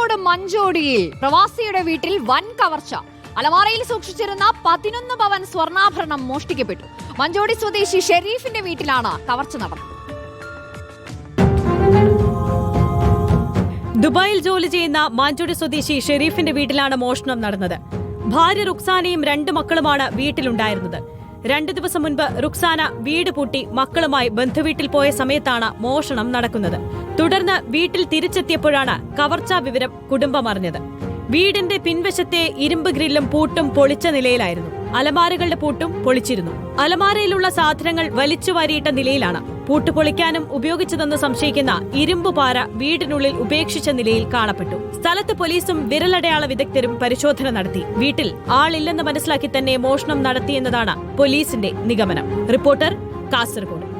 കാസർഗോഡ് മഞ്ചോടിയിൽ പ്രവാസിയുടെ വീട്ടിൽ വൻ കവർച്ച. അലമാറയിൽ സൂക്ഷിച്ചിരുന്ന പതിനൊന്ന് പവൻ സ്വർണാഭരണം മോഷ്ടിക്കപ്പെട്ടു. മഞ്ചോടി സ്വദേശി ഷെരീഫിന്റെ വീട്ടിലാണ് കവർച്ച നടന്നത്. ദുബായിൽ ജോലി ചെയ്യുന്ന മാഞ്ചോടി സ്വദേശി ഷെരീഫിന്റെ വീട്ടിലാണ് മോഷണം നടന്നത്. ഭാര്യ റുക്സാനയും രണ്ട് മക്കളുമാണ് വീട്ടിലുണ്ടായിരുന്നത്. രണ്ടു ദിവസം മുൻപ് റുക്സാന വീട് പൂട്ടി മക്കളുമായി ബന്ധുവീട്ടിൽ പോയ സമയത്താണ് മോഷണം നടക്കുന്നത്. തുടർന്ന് വീട്ടിൽ തിരിച്ചെത്തിയപ്പോഴാണ് കവർച്ചാ വിവരം കുടുംബം അറിഞ്ഞത്. വീടിന്റെ പിൻവശത്തെ ഇരുമ്പ് ഗ്രില്ലും പൂട്ടും പൊളിച്ച നിലയിലായിരുന്നു. അലമാരകളുടെ പൂട്ടും പൊളിച്ചിരുന്നു. അലമാരയിലുള്ള സാധനങ്ങൾ വലിച്ചു വാരിയിട്ട നിലയിലാണ്. പൂട്ട് പൊളിക്കാനും ഉപയോഗിച്ചതെന്ന് സംശയിക്കുന്ന ഇരുമ്പ് പാര വീടിനുള്ളിൽ ഉപേക്ഷിച്ച നിലയിൽ കാണപ്പെട്ടു. സ്ഥലത്ത് പോലീസും വിരലടയാള വിദഗ്ധരും പരിശോധന നടത്തി. വീട്ടിൽ ആളില്ലെന്ന് മനസ്സിലാക്കി തന്നെ മോഷണം നടത്തിയെന്നതാണ് പോലീസിന്റെ നിഗമനം. റിപ്പോർട്ടർ കാസർഗോഡ്.